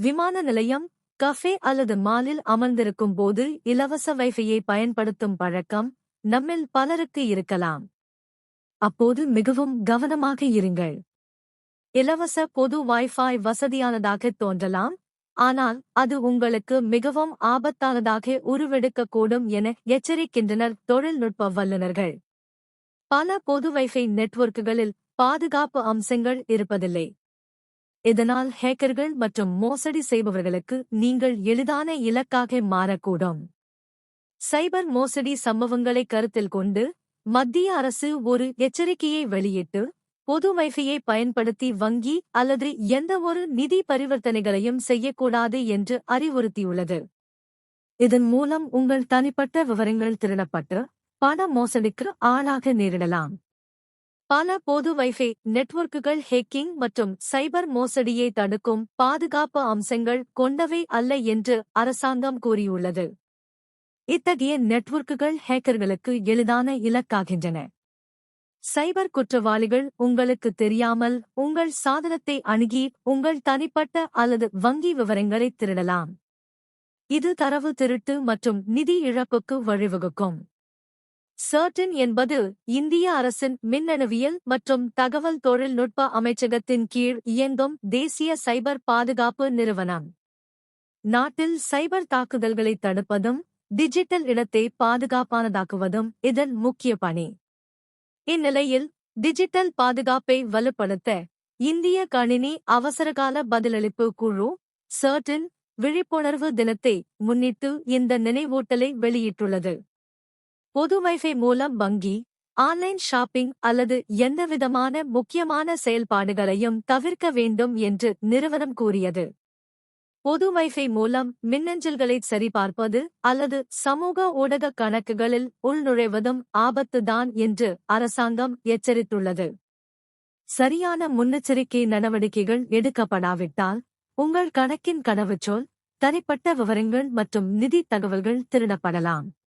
விமான நிலையம் கஃபே அல்லது மாலில் அமர்ந்திருக்கும் போது இலவச வைஃபையை பயன்படுத்தும் பழக்கம் நம்மில் பலருக்கு இருக்கலாம். அப்போது மிகவும் கவனமாக இருங்கள். இலவச பொது வைஃபை வசதியானதாக தோன்றலாம் ஆனால் அது உங்களுக்கு மிகவும் ஆபத்தானதாக உருவெடுக்கக்கூடும் என எச்சரிக்கின்றனர் தொழில்நுட்ப வல்லுநர்கள். பல பொது வைஃபை நெட்வொர்க்குகளில் பாதுகாப்பு அம்சங்கள் இருப்பதில்லை. இதனால் ஹேக்கர்கள் மற்றும் மோசடி செய்பவர்களுக்கு நீங்கள் எளிதான இலக்காக மாறக்கூடும். சைபர் மோசடி சம்பவங்களை கருத்தில் கொண்டு மத்திய அரசு ஒரு எச்சரிக்கையை வெளியிட்டு பொது வைஃபையை பயன்படுத்தி வங்கி அல்லது எந்தவொரு நிதி பரிவர்த்தனைகளையும் செய்யக்கூடாது என்று அறிவுறுத்தியுள்ளது. இதன் மூலம் உங்கள் தனிப்பட்ட விவரங்கள் திருடப்பட்டு பண மோசடிக்கு ஆளாக நேரிடலாம். பல பொது வைஃபை நெட்வொர்க்குகள் ஹேக்கிங் மற்றும் சைபர் மோசடியை தடுக்கும் பாதுகாப்பு அம்சங்கள் கொண்டவை அல்ல என்று அரசாங்கம் கூறியுள்ளது. இத்தகைய நெட்வொர்க்குகள் ஹேக்கர்களுக்கு எளிதான இலக்காகின்றன. சைபர் குற்றவாளிகள் உங்களுக்கு தெரியாமல் உங்கள் சாதனத்தை அணுகி உங்கள் தனிப்பட்ட அல்லது வங்கி விவரங்களை திருடலாம். இது தரவு திருட்டு மற்றும் நிதி இழப்புக்கு வழிவகுக்கும். சர்டன் என்பது இந்திய அரசின் மின்னணுவியல் மற்றும் தகவல் தொழில்நுட்ப அமைச்சகத்தின் கீழ் இயங்கும் தேசிய சைபர் பாதுகாப்பு நிறுவனம். நாட்டில் சைபர் தாக்குதல்களை தடுப்பதும் டிஜிட்டல் இடத்தை பாதுகாப்பானதாக்குவதும் இதன் முக்கிய பணி. இந்நிலையில் டிஜிட்டல் பாதுகாப்பை வலுப்படுத்த இந்திய கணினி அவசரகால பதிலளிப்பு குழு சர்டின் விழிப்புணர்வு தினத்தை முன்னிட்டு இந்த நினைவூட்டலை வெளியிட்டுள்ளது. பொது வைஃபை மூலம் வங்கி ஆன்லைன் ஷாப்பிங் அல்லது எந்தவிதமான முக்கியமான செயல்பாடுகளையும் தவிர்க்க வேண்டும் என்று நிறுவனம் கூறியது. பொது வைஃபை மூலம் மின்னஞ்சல்களை சரிபார்ப்பது அல்லது சமூக ஊடக கணக்குகளில் உள்நுழைவதும் ஆபத்துதான் என்று அரசாங்கம் எச்சரித்துள்ளது. சரியான முன்னெச்சரிக்கை நடவடிக்கைகள் எடுக்கப்படாவிட்டால் உங்கள் கணக்கின் கனவுச்சொல் தனிப்பட்ட விவரங்கள் மற்றும் நிதி தகவல்கள் திருடப்படலாம்.